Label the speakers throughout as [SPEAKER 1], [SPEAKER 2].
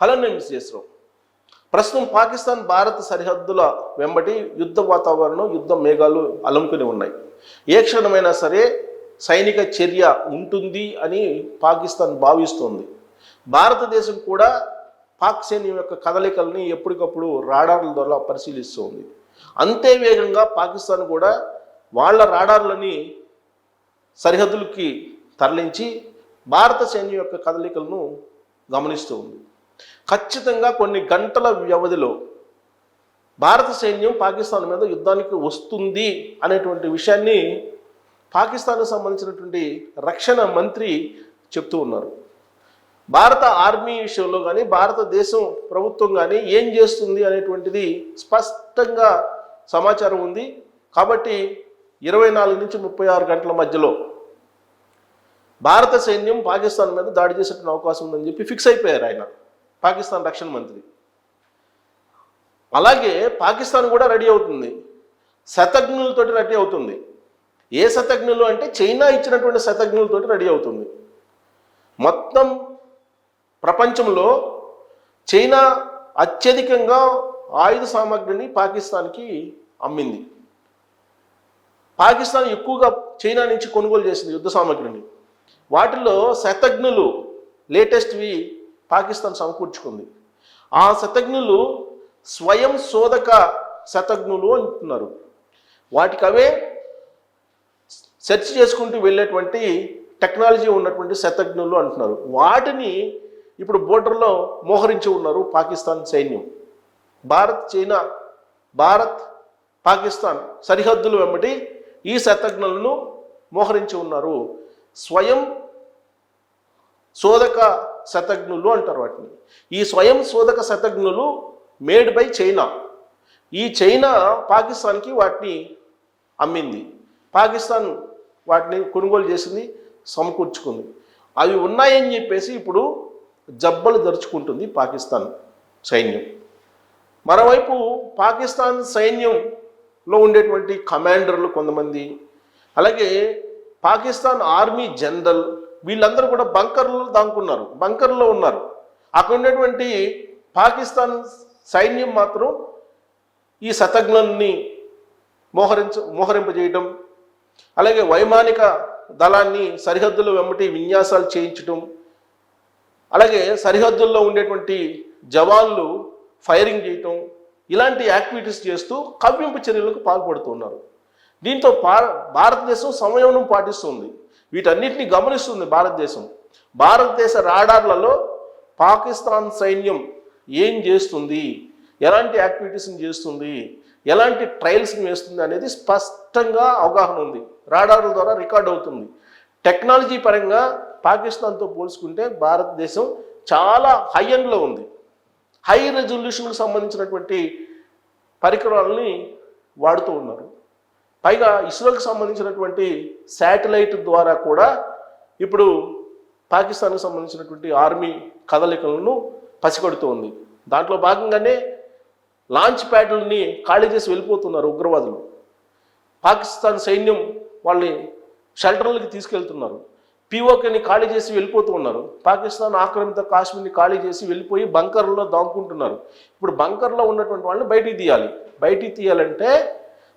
[SPEAKER 1] Hello నేను miss చేస్తున్నాం ప్రస్తుతం పాకిస్తాన్ భారత్ సరిహద్దుల వెంబటి యుద్ధ వాతావరణం యుద్ధ మేఘాలు అలుముకుని ఉన్నాయి. ఏ క్షణమైనా సరే సైనిక చర్య ఉంటుంది అని పాకిస్తాన్ భావిస్తోంది. భారతదేశం కూడా పాక్ సైన్యం యొక్క కదలికల్ని ఎప్పటికప్పుడు రాడార్ల ద్వారా పరిశీలిస్తోంది. అంతే వేగంగా పాకిస్తాన్ కూడా వాళ్ళ రాడార్లని సరిహద్దులకి తరలించి భారత సైన్యం యొక్క కదలికలను గమనిస్తూ ఉంది ఖచ్చితంగా కొన్ని గంటల వ్యవధిలో భారత సైన్యం పాకిస్తాన్ మీద యుద్ధానికి వస్తుంది అనేటువంటి విషయాన్ని పాకిస్తాన్కు సంబంధించినటువంటి రక్షణ మంత్రి చెప్తూ ఉన్నారు. భారత ఆర్మీ విషయంలో కానీ భారతదేశం ప్రభుత్వం కానీ ఏం చేస్తుంది అనేటువంటిది స్పష్టంగా సమాచారం ఉంది. కాబట్టి ఇరవై నాలుగు నుంచి ముప్పై ఆరు గంటల మధ్యలో భారత సైన్యం పాకిస్తాన్ మీద దాడి చేసేటువంటి అవకాశం ఉందని చెప్పి ఫిక్స్ అయిపోయారు ఆయన. పాకిస్తాన్ రక్షణ మంత్రి. అలాగే పాకిస్తాన్ కూడా రెడీ అవుతుంది. శతజ్ఞులతోటి రెడీ అవుతుంది. ఏ శతఘ్నులు అంటే చైనా ఇచ్చినటువంటి శతఘ్నులతోటి రెడీ అవుతుంది. మొత్తం ప్రపంచంలో చైనా అత్యధికంగా ఆయుధ సామాగ్రిని పాకిస్తాన్కి అమ్మింది. పాకిస్తాన్ ఎక్కువగా చైనా నుంచి కొనుగోలు చేసింది యుద్ధ సామాగ్రిని. వాటిలో శతఘ్నులు లేటెస్ట్వి పాకిస్తాన్ సమకూర్చుకుంది. ఆ శతజ్ఞులు స్వయం శోధక శతజ్ఞులు అంటున్నారు. వాటికి అవే సెర్చ్ చేసుకుంటూ వెళ్ళేటువంటి టెక్నాలజీ ఉన్నటువంటి శతజ్ఞులు అంటున్నారు. వాటిని ఇప్పుడు బోర్డర్లో మోహరించి ఉన్నారు పాకిస్తాన్ సైన్యం. భారత్ చైనా భారత్ పాకిస్తాన్ సరిహద్దులు వెంబడి ఈ శతజ్ఞులను మోహరించి ఉన్నారు. స్వయం శోధక శతఘ్నులు అంటారు వాటిని. ఈ స్వయం శోధక శతఘ్నులు మేడ్ బై చైనా. ఈ చైనా పాకిస్తాన్కి వాటిని అమ్మింది. పాకిస్తాన్ వాటిని కొనుగోలు చేసింది సమకూర్చుకుంది. అవి ఉన్నాయని చెప్పేసి ఇప్పుడు జబ్బలు దరుచుకుంటుంది పాకిస్తాన్ సైన్యం. మరోవైపు పాకిస్తాన్ సైన్యంలో ఉండేటువంటి కమాండర్లు కొంతమంది. అలాగే పాకిస్తాన్ ఆర్మీ జనరల్ వీళ్ళందరూ కూడా బంకర్లో దాంకున్నారు బంకర్లో ఉన్నారు. అక్కడ ఉన్నటువంటి పాకిస్తాన్ సైన్యం మాత్రం ఈ శతజ్ఞుల్ని మోహరించ మోహరింపజేయటం అలాగే వైమానిక దళాన్ని సరిహద్దుల వెంబటి విన్యాసాలు చేయించటం అలాగే సరిహద్దుల్లో ఉండేటువంటి జవాన్లు ఫైరింగ్ చేయటం ఇలాంటి యాక్టివిటీస్ చేస్తూ కవ్వింపు చర్యలకు పాల్పడుతున్నారు. దీంతో పా- భారతదేశం సంయమనం పాటిస్తుంది. వీటన్నిటిని గమనిస్తుంది భారతదేశం. భారతదేశ రాడార్లలో పాకిస్తాన్ సైన్యం ఏం చేస్తుంది? ఎలాంటి యాక్టివిటీస్ని చేస్తుంది? ఎలాంటి ట్రయల్స్ని వేస్తుంది అనేది స్పష్టంగా అవగాహన ఉంది. రాడార్ల ద్వారా రికార్డ్ అవుతుంది. టెక్నాలజీ పరంగా పాకిస్తాన్తో పోల్చుకుంటే భారతదేశం చాలా హై ఎండ్లో ఉంది. హై రెజల్యూషన్కు సంబంధించినటువంటి పరికరాలని వాడుతూ ఉన్నారు. పైగా ఇస్రోకి సంబంధించినటువంటి శాటిలైట్ ద్వారా కూడా ఇప్పుడు పాకిస్తాన్కి సంబంధించినటువంటి ఆర్మీ కదలికలను పసిగడుతోంది దాంట్లో భాగంగానే లాంచ్ ప్యాడ్లని ఖాళీ చేసి వెళ్ళిపోతున్నారు ఉగ్రవాదులు. పాకిస్తాన్ సైన్యం వాళ్ళని షెల్టర్లకి తీసుకెళ్తున్నారు. పీఓకేని ఖాళీ చేసి వెళ్ళిపోతూ ఉన్నారు. పాకిస్తాన్ ఆక్రమిత కాశ్మీర్ని ఖాళీ చేసి వెళ్ళిపోయి బంకర్లో దాక్కుంటున్నారు. ఇప్పుడు బంకర్లో ఉన్నటువంటి వాళ్ళని బయటికి తీయాలి. బయటికి తీయాలంటే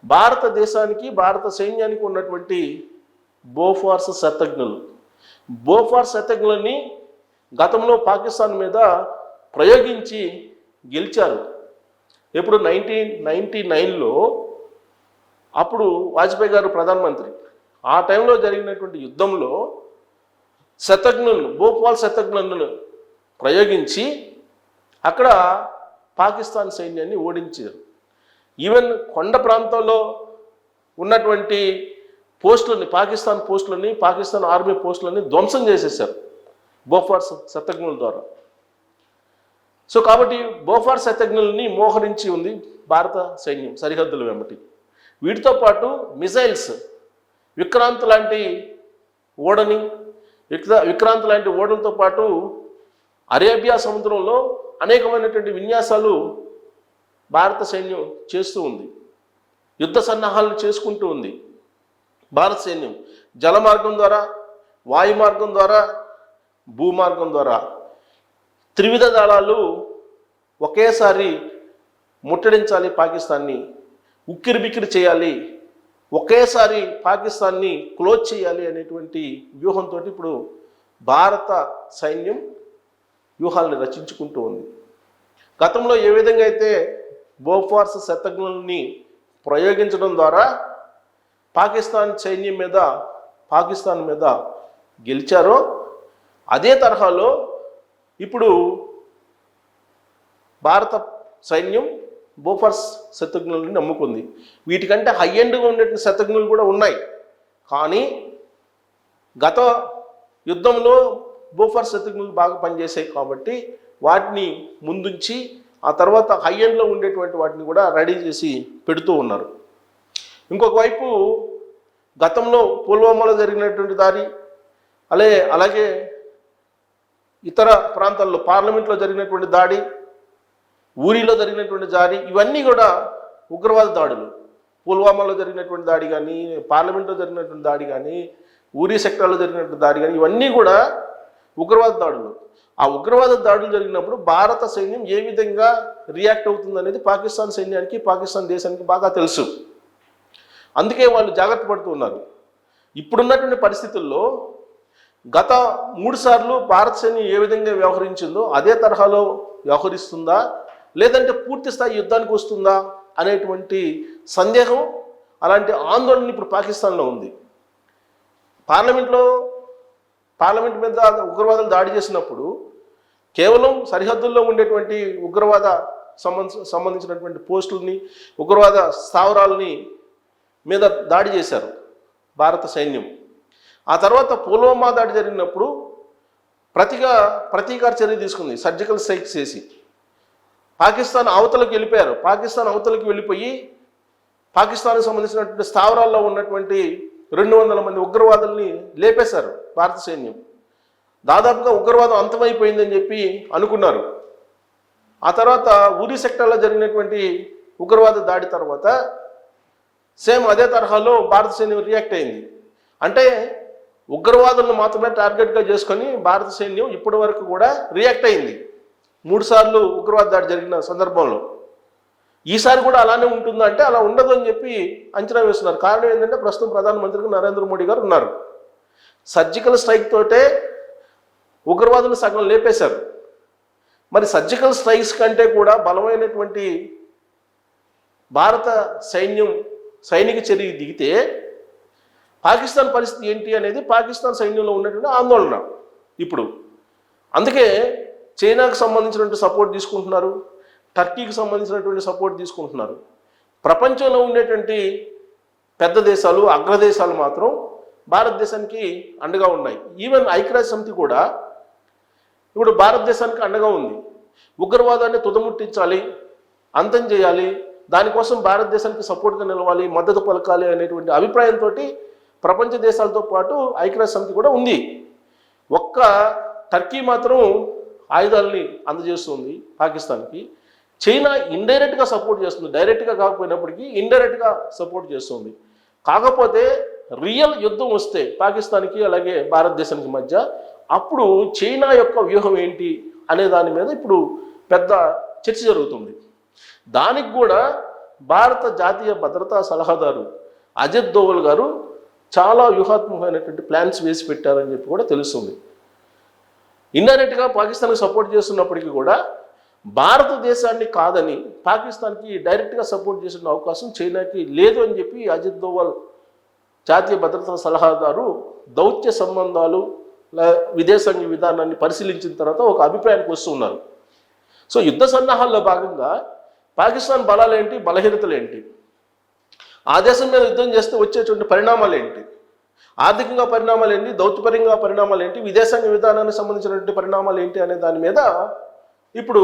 [SPEAKER 1] భారతదేశానికి భారత సైన్యానికి ఉన్నటువంటి బోఫార్స్ శతజ్ఞులు. బోఫార్స్ శతజ్ఞులని గతంలో పాకిస్తాన్ మీద ప్రయోగించి గెలిచారు. ఎప్పుడు నైన్టీన్ నైన్టీ నైన్లో అప్పుడు వాజ్పేయి గారు ప్రధానమంత్రి. ఆ టైంలో జరిగినటువంటి యుద్ధంలో శతజ్ఞులను భోపాల్ శతజ్ఞులను ప్రయోగించి అక్కడ పాకిస్తాన్ సైన్యాన్ని ఓడించారు. ఈవెన్ కొండ ప్రాంతంలో ఉన్నటువంటి పోస్టులని పాకిస్తాన్ పోస్టులని పాకిస్తాన్ ఆర్మీ పోస్టులని ధ్వంసం చేసేసారు బోఫార్స్ శతజ్ఞుల ద్వారా. సో కాబట్టి బోఫార్ శతజ్ఞుల్ని మోహరించి ఉంది భారత సైన్యం సరిహద్దుల వెంబటి. వీటితో పాటు మిసైల్స్ విక్రాంత్ లాంటి ఓడని విక్ర విక్రాంత్ లాంటి ఓడలతో పాటు అరేబియా సముద్రంలో అనేకమైనటువంటి విన్యాసాలు భారత సైన్యం చేస్తూ ఉంది. యుద్ధ సన్నాహాలను చేసుకుంటూ ఉంది. భారత సైన్యం జల మార్గం ద్వారా వాయు మార్గం ద్వారా భూమార్గం ద్వారా త్రివిధ దళాలు ఒకేసారి ముట్టడించాలి పాకిస్తాన్ని ఉక్కిరి బిక్కిరి చేయాలి ఒకేసారి పాకిస్తాన్ని క్లోజ్ చేయాలి అనేటువంటి వ్యూహంతో ఇప్పుడు భారత సైన్యం వ్యూహాలను రచించుకుంటూ ఉంది. గతంలో ఏ విధంగా అయితే బోఫార్స్ శతజ్ఞుల్ని ప్రయోగించడం ద్వారా పాకిస్తాన్ సైన్యం మీద పాకిస్తాన్ మీద గెలిచారో అదే తరహాలో ఇప్పుడు భారత సైన్యం బోఫర్స్ శతజ్ఞులని నమ్ముకుంది. వీటికంటే హై ఎండ్గా ఉండేటువంటి శతజ్ఞులు కూడా ఉన్నాయి. కానీ గత యుద్ధంలో బోఫర్ శతజ్ఞులు బాగా పనిచేసాయి కాబట్టి వాటిని ముందుంచి ఆ తర్వాత హై ఎండ్లో ఉండేటువంటి వాటిని కూడా రెడీ చేసి పెడుతూ ఉన్నారు. ఇంకొక వైపు గతంలో పుల్వామాలో జరిగినటువంటి దాడి అలే అలాగే ఇతర ప్రాంతాల్లో పార్లమెంట్లో జరిగినటువంటి దాడి ఊరిలో జరిగినటువంటి దాడి ఇవన్నీ కూడా ఉగ్రవాద దాడులు. పుల్వామాలో జరిగినటువంటి దాడి కానీ పార్లమెంట్లో జరిగినటువంటి దాడి కానీ ఊరి సెక్టార్లో జరిగినటువంటి దాడి కానీ ఇవన్నీ కూడా ఉగ్రవాద దాడులు. ఆ ఉగ్రవాద దాడులు జరిగినప్పుడు భారత సైన్యం ఏ విధంగా రియాక్ట్ అవుతుంది అనేది పాకిస్తాన్ సైన్యానికి పాకిస్తాన్ దేశానికి బాగా తెలుసు. అందుకే వాళ్ళు జాగ్రత్త పడుతూ ఉన్నారు. ఇప్పుడున్నటువంటి పరిస్థితుల్లో గత మూడు సార్లు భారత సైన్యం ఏ విధంగా వ్యవహరించిందో అదే తరహాలో వ్యవహరిస్తుందా? లేదంటే పూర్తి స్థాయి యుద్ధానికి వస్తుందా? అనేటువంటి సందేహం అలాంటి ఆందోళన ఇప్పుడు పాకిస్తాన్లో ఉంది. పార్లమెంట్లో పార్లమెంట్ మీద ఉగ్రవాదులు దాడి చేసినప్పుడు కేవలం సరిహద్దుల్లో ఉండేటువంటి ఉగ్రవాద సంబంధ సంబంధించినటువంటి పోస్టుల్ని ఉగ్రవాద స్థావరాలని మీద దాడి చేశారు భారత సైన్యం. ఆ తర్వాత పుల్వామా దాడి జరిగినప్పుడు ప్రతిగా ప్రతీకార చర్య తీసుకుంది సర్జికల్ స్ట్రైక్స్ చేసి. పాకిస్తాన్ అవతలకు వెళ్ళిపోయారు. పాకిస్తాన్ అవతలకు వెళ్ళిపోయి పాకిస్తాన్కి సంబంధించినటువంటి స్థావరాల్లో ఉన్నటువంటి రెండు వందల మంది ఉగ్రవాదుల్ని లేపేశారు భారత సైన్యం. దాదాపుగా ఉగ్రవాదం అంతమైపోయిందని చెప్పి అనుకున్నారు. ఆ తర్వాత ఉరి సెక్టార్లో జరిగినటువంటి ఉగ్రవాద దాడి తర్వాత సేమ్ అదే తరహాలో భారత సైన్యం రియాక్ట్ అయింది. అంటే ఉగ్రవాదులను మాత్రమే టార్గెట్గా చేసుకొని భారత సైన్యం ఇప్పటి వరకు కూడా రియాక్ట్ అయింది. మూడుసార్లు ఉగ్రవాద దాడి జరిగిన సందర్భంలో. ఈసారి కూడా అలానే ఉంటుందా అంటే అలా ఉండదు అని చెప్పి అంచనా వేస్తున్నారు. కారణం ఏంటంటే ప్రస్తుతం ప్రధానమంత్రిగా నరేంద్ర మోడీ గారు ఉన్నారు. సర్జికల్ స్ట్రైక్ తోటే ఉగ్రవాదులు సగం లేపేశారు. మరి సర్జికల్ స్ట్రైక్స్ కంటే కూడా బలమైనటువంటి భారత సైన్యం సైనిక చర్య దిగితే పాకిస్తాన్ పరిస్థితి ఏంటి అనేది పాకిస్తాన్ సైన్యంలో ఉన్నటువంటి ఆందోళన. ఇప్పుడు అందుకే చైనాకు సంబంధించినటువంటి సపోర్ట్ తీసుకుంటున్నారు టర్కీకి సంబంధించినటువంటి సపోర్ట్ తీసుకుంటున్నారు. ప్రపంచంలో ఉండేటువంటి పెద్ద దేశాలు అగ్రదేశాలు మాత్రం భారతదేశానికి అండగా ఉన్నాయి. ఈవెన్ ఐక్యరాజ్య సమితి కూడా ఇప్పుడు భారతదేశానికి అండగా ఉంది. ఉగ్రవాదాన్ని తుదముట్టించాలి అంతం చేయాలి దానికోసం భారతదేశానికి సపోర్ట్గా నిలవాలి మద్దతు పలకాలి అనేటువంటి అభిప్రాయంతో ప్రపంచ దేశాలతో పాటు ఐక్యరాజ్య సమితి కూడా ఉంది. ఒక్క టర్కీ మాత్రం ఆయుధాలని అందజేస్తుంది పాకిస్తాన్కి. చైనా ఇండైరెక్ట్గా సపోర్ట్ చేస్తుంది డైరెక్ట్గా కాకపోయినప్పటికీ ఇండైరెక్ట్గా సపోర్ట్ చేస్తుంది. కాకపోతే రియల్ యుద్ధం వస్తే పాకిస్తాన్కి అలాగే భారతదేశానికి మధ్య అప్పుడు చైనా యొక్క వ్యూహం ఏంటి అనే దాని మీద ఇప్పుడు పెద్ద చర్చ జరుగుతుంది. దానికి కూడా భారత జాతీయ భద్రతా సలహాదారు అజిత్ దోవల్ గారు చాలా వ్యూహాత్మకమైనటువంటి ప్లాన్స్ వేసి పెట్టారని చెప్పి కూడా తెలుస్తుంది. ఇండైరెక్ట్గా పాకిస్తాన్కి సపోర్ట్ చేస్తున్నప్పటికీ కూడా భారతదేశాన్ని కాదని పాకిస్తాన్కి డైరెక్ట్గా సపోర్ట్ చేసిన అవకాశం చైనాకి లేదు అని చెప్పి అజిత్ దోవల్ జాతీయ భద్రతా సలహాదారు దౌత్య సంబంధాలు విదేశాంగ విధానాన్ని పరిశీలించిన తర్వాత ఒక అభిప్రాయానికి వస్తున్నారు. సో యుద్ధ సన్నాహాల్లో భాగంగా పాకిస్తాన్ బలాలేంటి బలహీనతలేంటి? బలహీనతలు ఏంటి ఆ దేశం మీద యుద్ధం చేస్తే వచ్చేటువంటి పరిణామాలు ఏంటి ఆర్థికంగా పరిణామాలు ఏంటి దౌత్యపరంగా పరిణామాలు ఏంటి విదేశాంగ విధానానికి సంబంధించినటువంటి పరిణామాలు ఏంటి అనే దాని మీద ఇప్పుడు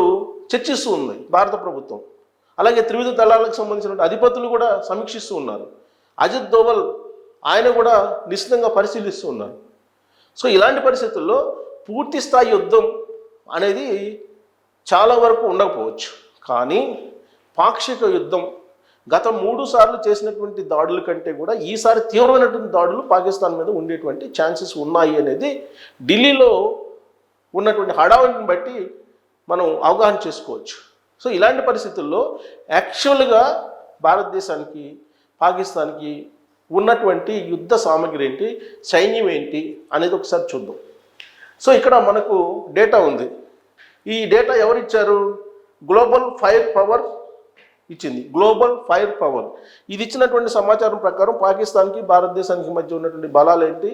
[SPEAKER 1] చర్చిస్తూ ఉంది భారత ప్రభుత్వం. అలాగే త్రివిధ దళాలకు సంబంధించిన అధిపతులు కూడా సమీక్షిస్తూ ఉన్నారు. అజిత్ దోవల్ ఆయన కూడా నిశ్చితంగా పరిశీలిస్తూ ఉన్నారు. సో ఇలాంటి పరిస్థితుల్లో పూర్తి స్థాయి యుద్ధం అనేది చాలా వరకు ఉండకపోవచ్చు. కానీ పాక్షిక యుద్ధం గత మూడు సార్లు చేసినటువంటి దాడుల కంటే కూడా ఈసారి తీవ్రమైనటువంటి దాడులు పాకిస్తాన్ మీద ఉండేటువంటి ఛాన్సెస్ ఉన్నాయి అనేది ఢిల్లీలో ఉన్నటువంటి హడావుడిని బట్టి మనం అవగాహన చేసుకోవచ్చు. సో ఇలాంటి పరిస్థితుల్లో యాక్చువల్గా భారతదేశానికి పాకిస్తాన్కి ఉన్నటువంటి యుద్ధ సామగ్రి ఏంటి సైన్యం ఏంటి అనేది ఒకసారి చూద్దాం. సో ఇక్కడ మనకు డేటా ఉంది. ఈ డేటా ఎవరు ఇచ్చారు గ్లోబల్ ఫైర్ పవర్ ఇచ్చింది. Global fire power. ఇది ఇచ్చినటువంటి సమాచారం ప్రకారం పాకిస్తాన్కి భారతదేశానికి మధ్య ఉన్నటువంటి బలాలు ఏంటి?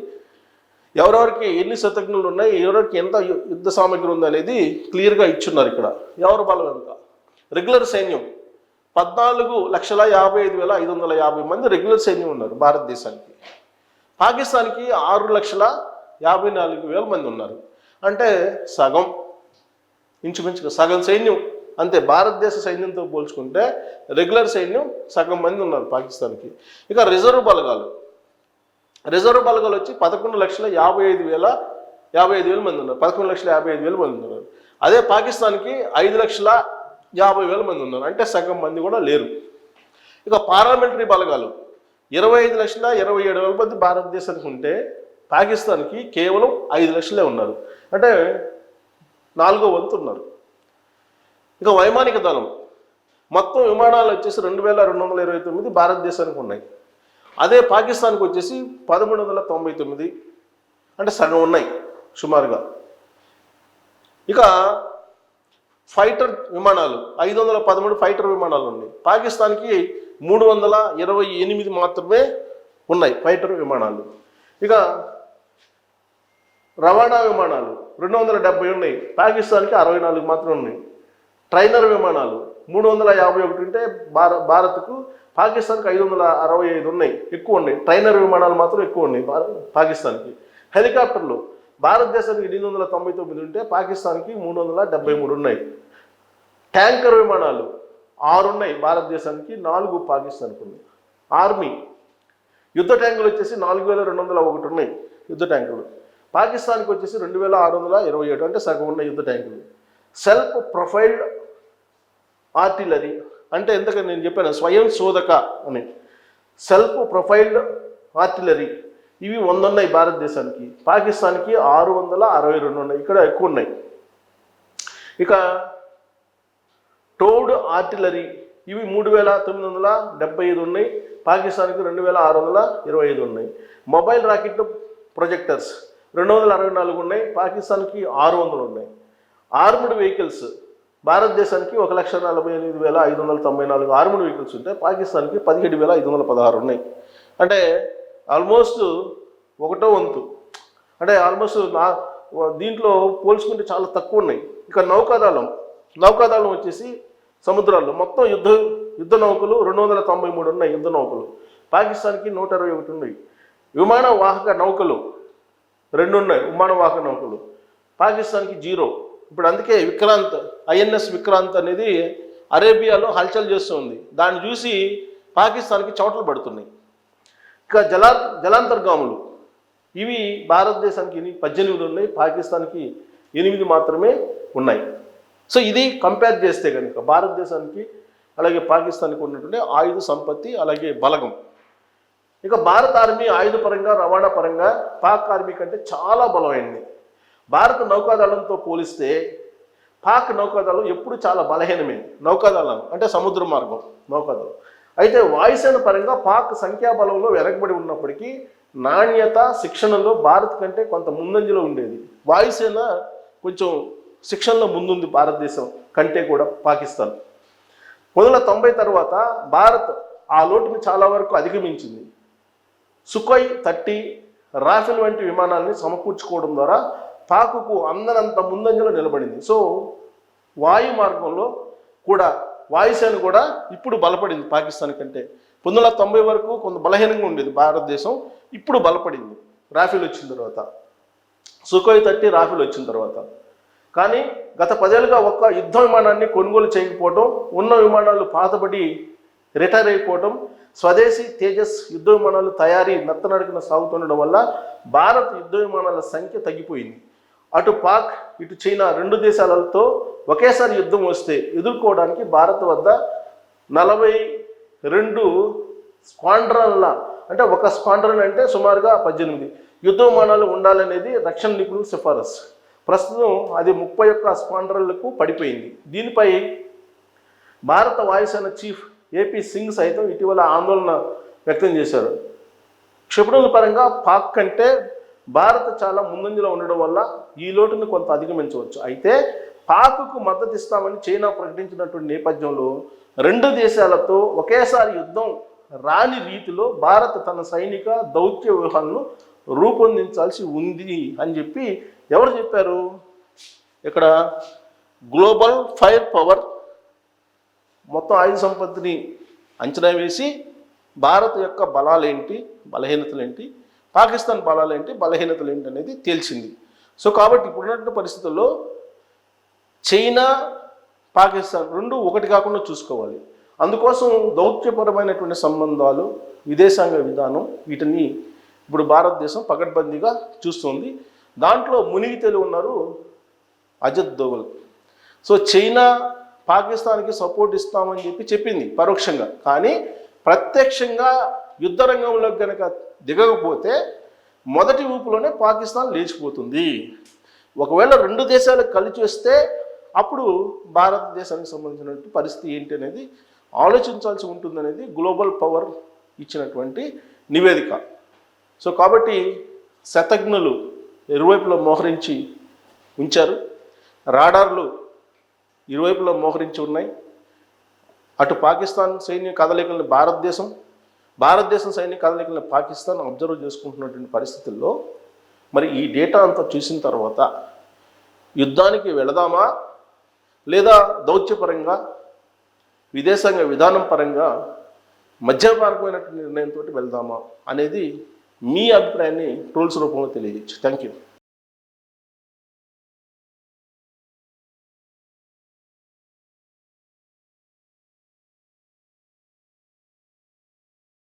[SPEAKER 1] ఎవరెవరికి ఎన్ని శతజ్ఞులు ఉన్నాయి? ఎవరెవరికి ఎంత యుద్ధ సామగ్రి ఉంది అనేది క్లియర్గా ఇచ్చున్నారు ఇక్కడ. ఎవరు బలం ఎంత? రెగ్యులర్ సైన్యం. పద్నాలుగు లక్షల యాభై ఐదు వేల ఐదు వందల యాభై మంది రెగ్యులర్ సైన్యం ఉన్నారు భారతదేశానికి. పాకిస్తాన్కి ఆరు లక్షల యాభై నాలుగు వేల మంది ఉన్నారు. అంటే సగం ఇంచుమించుగా సగం సైన్యం. అంతే భారతదేశ సైన్యంతో పోల్చుకుంటే రెగ్యులర్ సైన్యం సగం మంది ఉన్నారు పాకిస్తాన్కి. ఇక రిజర్వ్ బలగాలు. రిజర్వ్ బలగాలు వచ్చి పదకొండు లక్షల యాభై ఐదు వేల యాభై ఐదు వేల మంది ఉన్నారు. పదకొండు లక్షల యాభై ఐదు వేల మంది ఉన్నారు. అదే పాకిస్తాన్కి ఐదు లక్షల యాభై వేల మంది ఉన్నారు. అంటే సగం మంది కూడా లేరు. ఇక పార్లమెంటరీ బలగాలు ఇరవై ఐదు లక్షల ఇరవై ఏడు వేల మంది భారతదేశానికి ఉంటే పాకిస్తాన్కి కేవలం ఐదు లక్షలే ఉన్నారు. అంటే నాలుగో వంతు ఉన్నారు. ఇక వైమానిక దళం మొత్తం విమానాలు వచ్చేసి రెండు వేల రెండు వందల ఇరవై తొమ్మిది భారతదేశానికి ఉన్నాయి. అదే పాకిస్తాన్కి వచ్చేసి పదమూడు వందల తొంభై తొమ్మిది. అంటే సగం ఉన్నాయి సుమారుగా. ఇక ఫైటర్ విమానాలు ఐదు వందల పదమూడు ఫైటర్ విమానాలు ఉన్నాయి. పాకిస్తాన్కి మూడు వందల ఇరవై ఎనిమిది మాత్రమే ఉన్నాయి ఫైటర్ విమానాలు. ఇక రవాణా విమానాలు రెండు వందల డెబ్బై ఉన్నాయి. పాకిస్తాన్కి అరవై నాలుగు మాత్రం ఉన్నాయి. ట్రైనర్ విమానాలు మూడు వందల యాభై ఒకటి ఉంటే భార భారత్కు పాకిస్తాన్కి ఐదు వందల అరవై ఐదు ఉన్నాయి. ఎక్కువ ఉన్నాయి. ట్రైనర్ విమానాలు మాత్రం ఎక్కువ ఉన్నాయి పాకిస్తాన్కి. హెలికాప్టర్లు భారతదేశానికి ఎనిమిది వందల తొంభై తొమ్మిది ఉంటే పాకిస్తాన్కి మూడు వందల డెబ్బై మూడు ఉన్నాయి. ట్యాంకర్ విమానాలు ఆరు ఉన్నాయి భారతదేశానికి నాలుగు పాకిస్తాన్కి ఉన్నాయి. ఆర్మీ యుద్ధ ట్యాంకులు వచ్చేసి నాలుగు వేల రెండు వందల ఒకటి ఉన్నాయి యుద్ధ ట్యాంకులు. పాకిస్తాన్కి వచ్చేసి రెండు వేల ఆరు వందల ఇరవై ఏడు అంటే సగం ఉన్న యుద్ధ ట్యాంకులు. సెల్ఫ్ ప్రొఫైల్డ్ ఆర్టిలరీ అంటే ఎందుకని నేను చెప్పాను స్వయం శోధక అని. సెల్ఫ్ ప్రొఫైల్డ్ ఆర్టిలరీ ఇవి వంద ఉన్నాయి భారతదేశానికి. పాకిస్తాన్కి ఆరు వందల అరవై రెండు ఉన్నాయి. ఇక్కడ ఎక్కువ ఉన్నాయి ఇక టోడ్ ఆర్టిలరీ ఇవి మూడు వేల తొమ్మిది వందల డెబ్బై ఐదు ఉన్నాయి. పాకిస్తాన్కి రెండు వేల ఆరు వందల ఇరవై ఐదు ఉన్నాయి. మొబైల్ రాకెట్ ప్రొజెక్టర్స్ రెండు వందల అరవై నాలుగు ఉన్నాయి. పాకిస్తాన్కి ఆరు వందలు ఉన్నాయి. ఆర్మ్డ్ వెహికల్స్ భారతదేశానికి ఒక లక్ష నలభై ఎనిమిది వేల ఐదు వందల తొంభై నాలుగు ఆర్మ్డ్ వెహికల్స్ ఉంటే పాకిస్తాన్కి పదిహేడు వేల ఐదు వందల పదహారు ఉన్నాయి. అంటే ఆల్మోస్ట్ ఒకటో వంతు. అంటే ఆల్మోస్ట్ నా దీంట్లో పోల్చుకుంటే చాలా తక్కువ ఉన్నాయి. ఇక నౌకాదళం నౌకాదళం వచ్చేసి సముద్రాల్లో మొత్తం యుద్ధ యుద్ధ నౌకలు రెండు వందల తొంభై మూడు ఉన్నాయి యుద్ధ నౌకలు. పాకిస్తాన్కి నూట ఇరవై ఒకటి ఉన్నాయి. విమాన వాహక నౌకలు రెండు ఉన్నాయి విమాన వాహక నౌకలు. పాకిస్తాన్కి జీరో. ఇప్పుడు అందుకే విక్రాంత్ ఐఎన్ఎస్ విక్రాంత్ అనేది అరేబియాలో హల్చల్ చేస్తుంది. దాన్ని చూసి పాకిస్తాన్కి చోట్లు పడుతున్నాయి. ఇక జలా జలాంతర్గాములు. ఇవి భారతదేశానికి పద్దెనిమిది ఉన్నాయి పాకిస్తాన్కి ఎనిమిది మాత్రమే ఉన్నాయి. సో ఇది కంపేర్ చేస్తే కనుక భారతదేశానికి అలాగే పాకిస్తాన్కి ఉన్నటువంటి ఆయుధ సంపత్తి అలాగే బలగం. ఇక భారత ఆర్మీ ఆయుధ పరంగా రవాణా పరంగా పాక్ ఆర్మీ కంటే చాలా బలమైంది. భారత నౌకాదళంతో పోలిస్తే పాక్ నౌకాదళం ఎప్పుడు చాలా బలహీనమైంది. నౌకాదళం అంటే సముద్ర మార్గం నౌకాదళం. అయితే వాయుసేన పరంగా పాక్ సంఖ్యాబలంలో వెనకబడి ఉన్నప్పటికీ నాణ్యత శిక్షణలో భారత్ కంటే కొంత ముందంజలో ఉండేది. వాయుసేన కొంచెం శిక్షణలో ముందుంది భారతదేశం కంటే కూడా పాకిస్తాన్. మొదల తొంభై తర్వాత భారత్ ఆ లోటుని చాలా వరకు అధిగమించింది. సుఖోయ్ థర్టీ రాఫెల్ వంటి విమానాల్ని సమకూర్చుకోవడం ద్వారా పాకుకు అందనంత ముందంజలో నిలబడింది. సో వాయు మార్గంలో కూడా వాయుసేన కూడా ఇప్పుడు బలపడింది పాకిస్తాన్ కంటే. పంతొమ్మిది వందల తొంభై వరకు కొంత బలహీనంగా ఉండేది భారతదేశం ఇప్పుడు బలపడింది. రాఫెల్ వచ్చిన తర్వాత. సుఖోయ్ థర్టీ రాఫెల్ వచ్చిన తర్వాత. కానీ గత పదేళ్ళుగా ఒక్క యుద్ధ విమానాన్ని కొనుగోలు చేయకపోవడం ఉన్న విమానాలు పాతబడి రిటైర్ అయిపోవడం స్వదేశీ తేజస్ యుద్ధ విమానాలు తయారీ నత్తనడుకున సాగుతుండడం వల్ల భారత్ యుద్ధ విమానాల సంఖ్య తగ్గిపోయింది. అటు పాక్ ఇటు చైనా రెండు దేశాలతో ఒకేసారి యుద్ధం వస్తే ఎదుర్కోవడానికి భారత్ వద్ద నలభై రెండు స్క్వాండ్రన్ల అంటే ఒక స్క్వాండ్రన్ అంటే సుమారుగా పద్దెనిమిది యుద్ధ విమానాలు ఉండాలనేది రక్షణ నిపుణుల సిఫారసు. ప్రస్తుతం అది ముప్పై ఒక్క స్క్వాండ్రన్లకు పడిపోయింది. దీనిపై భారత వాయుసేన చీఫ్ ఏపీ సింగ్ సైతం ఇటీవల ఆందోళన వ్యక్తం చేశారు. క్షిపణుల పరంగా పాక్ కంటే భారత్ చాలా ముందంజలో ఉండడం వల్ల ఈ లోటును కొంత అధిగమించవచ్చు. అయితే పాక్కు మద్దతు ఇస్తామని చైనా ప్రకటించినటువంటి నేపథ్యంలో రెండు దేశాలతో ఒకేసారి యుద్ధం రాని రీతిలో భారత్ తన సైనిక దౌత్య వ్యూహాలను రూపొందించాల్సి ఉంది అని చెప్పి ఎవరు చెప్పారు? ఇక్కడ గ్లోబల్ ఫైర్ పవర్ మొత్తం ఆయుధ సంపత్తిని అంచనా వేసి భారత్ యొక్క బలాలేంటి బలహీనతలేంటి పాకిస్తాన్ బలాలేంటి బలహీనతలు ఏంటి అనేది తేల్చింది. సో కాబట్టి ఇప్పుడున్నటువంటి పరిస్థితుల్లో చైనా పాకిస్తాన్ రెండు ఒకటి కాకుండా చూసుకోవాలి. అందుకోసం దౌత్యపరమైనటువంటి సంబంధాలు విదేశాంగ విధానం వీటిని ఇప్పుడు భారతదేశం పకడ్బందీగా చూస్తుంది. దాంట్లో మునిగితేలు ఉన్నారు అజిత్ దోగల్ సో చైనా పాకిస్తాన్కి సపోర్ట్ ఇస్తామని చెప్పి చెప్పింది పరోక్షంగా. కానీ ప్రత్యక్షంగా యుద్ధ రంగంలోకి కనుక దిగకపోతే మొదటి ఊపులోనే పాకిస్తాన్ లేచిపోతుంది. ఒకవేళ రెండు దేశాలు కలిసి వస్తే అప్పుడు భారతదేశానికి సంబంధించినటువంటి పరిస్థితి ఏంటి అనేది ఆలోచించాల్సి ఉంటుందనేది గ్లోబల్ పవర్ ఇచ్చినటువంటి నివేదిక. సో కాబట్టి శతజ్ఞులు ఇరువైపులో మోహరించి ఉంచారు. రాడార్లు ఇరువైపులో మోహరించి ఉన్నాయి. అటు పాకిస్తాన్ సైన్య కదలికలను భారతదేశం భారతదేశం సైన్య కదలికలను పాకిస్తాన్ అబ్జర్వ్ చేసుకుంటున్నటువంటి పరిస్థితుల్లో మరి ఈ డేటా అంతా చూసిన తర్వాత యుద్ధానికి వెళదామా? లేదా దౌత్యపరంగా విదేశాంగ విధానం పరంగా మధ్యమార్గమైనటువంటి నిర్ణయంతో వెళ్దామా అనేది మీ అభిప్రాయాన్ని ట్రోల్స్ రూపంలో తెలియజేయచ్చు. Thank you